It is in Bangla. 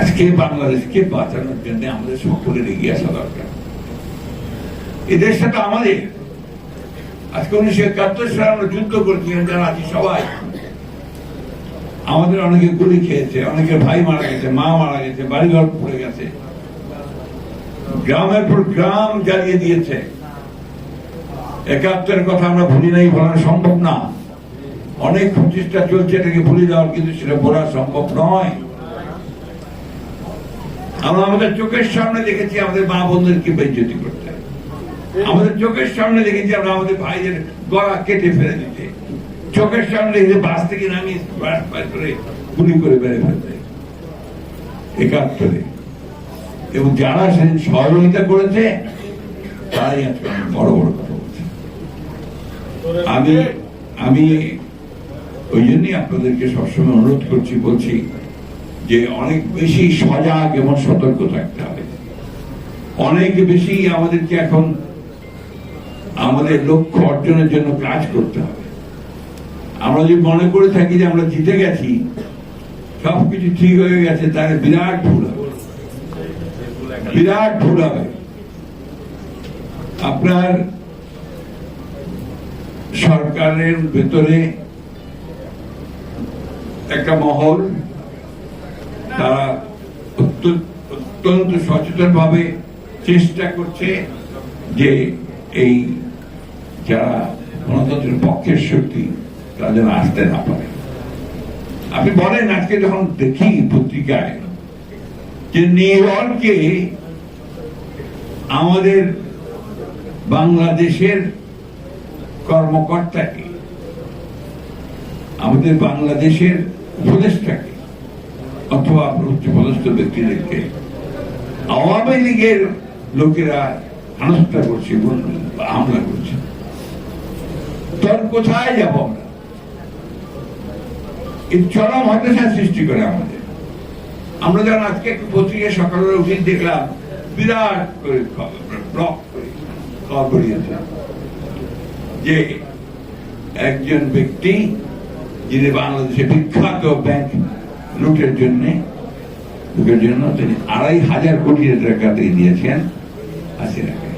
আজকে বাংলাদেশকে বাঁচানোর জন্য আমাদের সকলের এগিয়ে আসা দরকার। দেশটা তো আমাদের। আজকে উনিশশো একাত্তর সালে আমরা যুদ্ধ করেছি এখানে যারা আছি সবাই। আমাদের অনেকে গুলি খেয়েছে, অনেকে ভাই মারা গেছে, মা মারা গেছে, বাড়িঘর পড়ে গেছে। গ্রামের পর গ্রাম জ্বালিয়ে দিয়েছে। একাত্তরের কথা আমরা ভুলি নাই, বলা সম্ভব না। অনেক প্রচেষ্টা চলছে এটাকে ভুলে যাওয়ার, কিন্তু সেটা বলা সম্ভব নয়। আমরা আমাদের চোখের সামনে দেখেছি আমাদের মা বোনদেরকে বেজ্জতি করতে। আমাদের চোখের সামনে দেখেছি আমরা আমাদের ভাইদের গলা কেটে ফেলে দিতে। চোখের সামনে দেখেছি বাস থেকে নামিয়ে করে গুলি করে বেড়ে ফেলতে। একাত্তরে। এবং যারা সেদিন সহযোগিতা করেছে, তারাই আজকে বড় বড় কথা বলছে। আমি আমি ওই জন্যই আপনাদেরকে সবসময় অনুরোধ করছি, বলছি যে অনেক বেশি সজাগ এবং সতর্ক থাকতে হবে। অনেক বেশি আমাদেরকে এখন আমাদের লক্ষ্য অর্জনের জন্য কাজ করতে হবে। আমরা যদি মনে করে থাকি যে আমরা জিতে গেছি, সবকিছু ঠিক হয়ে গেছে, তাহলে বিরাট ভুল হবে। বিরাট ভুল হবে। আপনার সরকারের ভেতরে একটা মহল তারা অত্য- অত্যন্ত সচেতন ভাবে চেষ্টা করছে যে এই যারা গণতন্ত্রের পক্ষের শক্তি, তারা যেন আসতে না পারে। আপনি বলেন, আজকে যখন দেখি পত্রিকায় যে নিউ আমাদের বাংলাদেশের কর্মকর্তাকে, আমাদের বাংলাদেশের উপদেষ্টাকে অথবা উচ্চপদস্থ ব্যক্তিদেরকে আওয়ামী লীগের লোকেরা হেনস্থা করছে হামলা করছে। তখন কোথায় যাব আমরা? এই চরম হতাশা সৃষ্টি করে আমাদের। আমরা যখন আজকে একটু পত্রিকা সকালে উঠে দেখলাম, বিরাট করে ব্লক করে খবর বেরিয়েছে যে একজন ব্যক্তি, যিনি বাংলাদেশে বিখ্যাত ব্যাংক লুটের জন্য। লুটের জন্য তিনি আড়াই হাজার কোটি টাকা দিয়ে দিয়েছেন। হাসিনাকে